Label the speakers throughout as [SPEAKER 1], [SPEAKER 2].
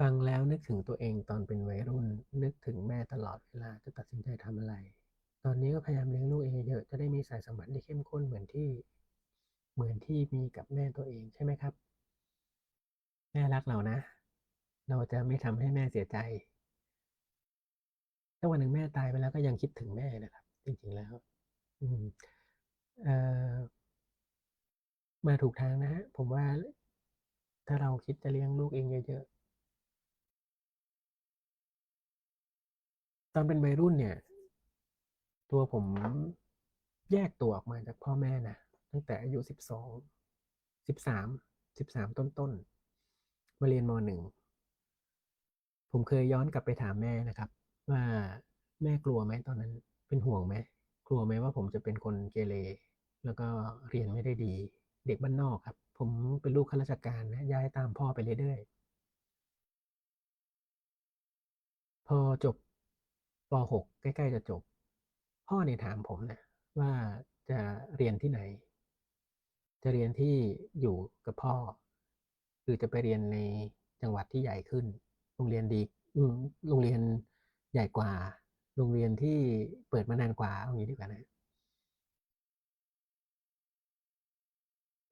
[SPEAKER 1] ฟังแล้วนึกถึงตัวเองตอนเป็นวัยรุ่น นึกถึงแม่ตลอดเวลาจะตัดสินใจทำอะไร ตอนนี้ก็พยายามเลี้ยงลูกเองเยอะจะได้มีสายสัมพันธ์ที่เข้มข้นเหมือนที่เหมือนที่มีกับแม่ตัวเองใช่ไหมครับ แม่รักเรานะ เราจะไม่ทำให้แม่เสียใจถ้าวันหนึ่งแม่ตายไปแล้วก็ยังคิดถึงแม่นะครับ จริงๆแล้ว อืมเอ่อมาถูกทางนะฮะผมว่าถ้าเราคิดจะเลี้ยงลูกเองเยอะๆ ตอนเป็นวัยรุ่นเนี่ย ตัวผมแยกตัวออกมาจากพ่อแม่นะตั้งแต่อายุสิบสองสิบสามสิบสามต้นๆมาเรียนมหนึ่งผมเคยย้อนกลับไปถามแม่นะครับ ว่าแม่กลัวไหมตอนนั้นเป็นห่วงไหมกลัวไหมว่าผมจะเป็นคนเกเรแล้วก็เรียนไม่ได้ดี เด็กบ้านนอกครับ ผมเป็นลูกข้าราชการนะย้ายตามพ่อไปเรื่อยๆพอจบ ป .6 ใกล้ ๆ จะจบ พ่อเนี่ยถามผมนะว่าจะเรียนที่ไหน จะเรียนที่อยู่กับพ่อหรือจะไปเรียนในจังหวัดที่ใหญ่ขึ้น โรงเรียนดีโรงเรียนใหญ่กว่า โรงเรียนที่เปิดมานานกว่าเอางี้ดีกว่านะ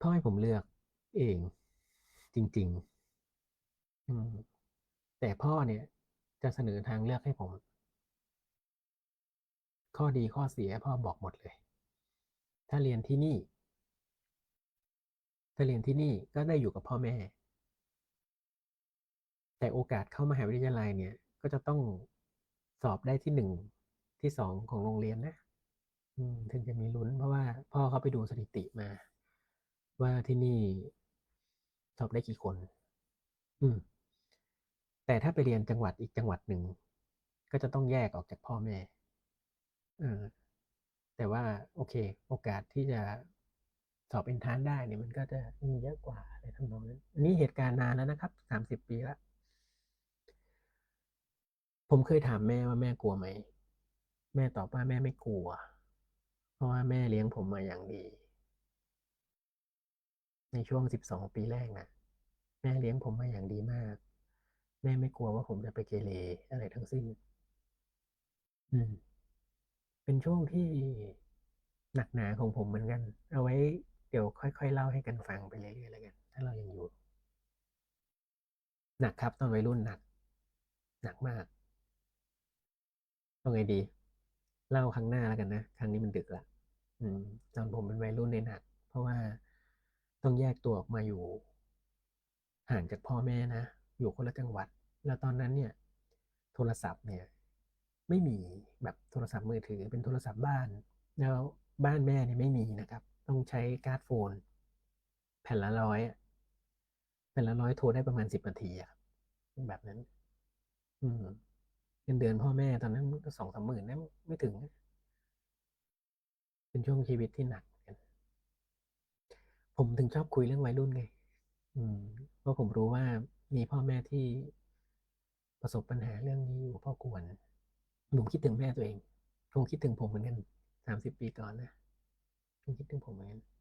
[SPEAKER 1] พ่อให้ผมเลือกเองจริง ๆ แต่พ่อเนี่ยจะเสนอทางเลือกให้ผม ข้อดีข้อเสียพ่อบอกหมดเลย ถ้าเรียนที่นี่ ถ้าเรียนที่นี่ก็ได้อยู่กับพ่อแม่ แต่โอกาสเข้ามหาวิทยาลัยเนี่ย ก็จะต้องสอบได้ที่หนึ่งที่สองของโรงเรียนนะถึงจะมีลุ้น เพราะว่าพ่อเขาไปดูสถิติมา ว่าที่นี่สอบได้กี่คน อืม แต่ถ้าไปเรียนจังหวัดอีกจังหวัดหนึ่ง ก็จะต้องแยกออกจากพ่อแม่ แต่ว่าโอเค โอกาสที่จะสอบเอนทานได้เนี่ยมันก็จะมีเยอะกว่าในทำนองนั้นอันนี้เหตุการณ์นานแล้วนะครับสามสิบปีล้วผมเคยถามแม่ว่าแม่กลัวไหม แม่ตอบว่าแม่ไม่กลัว เพราะว่าแม่เลี้ยงผมมาอย่างดี ในช่วงสิบสองปีแรกนะแม่เลี้ยงผมมาอย่างดีมาก แม่ไม่กลัวว่าผมจะไปเกเรอะไรทั้งสิ้น อืม เป็นช่วงที่หนักหนาของผมเหมือนกัน เอาไว้เดี๋ยวค่อยๆเล่าให้กันฟังไปเรื่อยๆแล้วกัน ถ้าเรายังอยู่ หนักครับตอนวัยรุ่นหนัก หนักมากเอาไงดี เล่าครั้งหน้าแล้วกันนะครั้งนี้มันดึกละอืม ตอนผมเป็นวัยรุ่นในหนัก เพราะว่าต้องแยกตัวออกมาอยู่ ห่างจากพ่อแม่นะอยู่คนละจังหวัด แล้วตอนนั้นเนี่ย โทรศัพท์เนี่ย ไม่มีแบบโทรศัพท์มือถือเป็นโทรศัพท์บ้าน แล้วบ้านแม่เนี่ยไม่มีนะครับ ต้องใช้การ์ดโฟน แผ่นละร้อยอะแผ่นละร้อยโทรได้ประมาณสิบนาทีครับแบบนั้น อืมเงินเดือนพ่อแม่ตอนนั้นก็สองสามหมื่นนะไม่ถึง เป็นช่วงชีวิตที่หนักกัน ผมถึงชอบคุยเรื่องวัยรุ่นไง อืมเพราะผมรู้ว่ามีพ่อแม่ที่ประสบปัญหาเรื่องนี้อยู่พ่อควร ผมคิดถึงแม่ตัวเองคงคิดถึงผมเหมือนกันสามสิบปีก่อนนะคงคิดถึงผมเหมือนกัน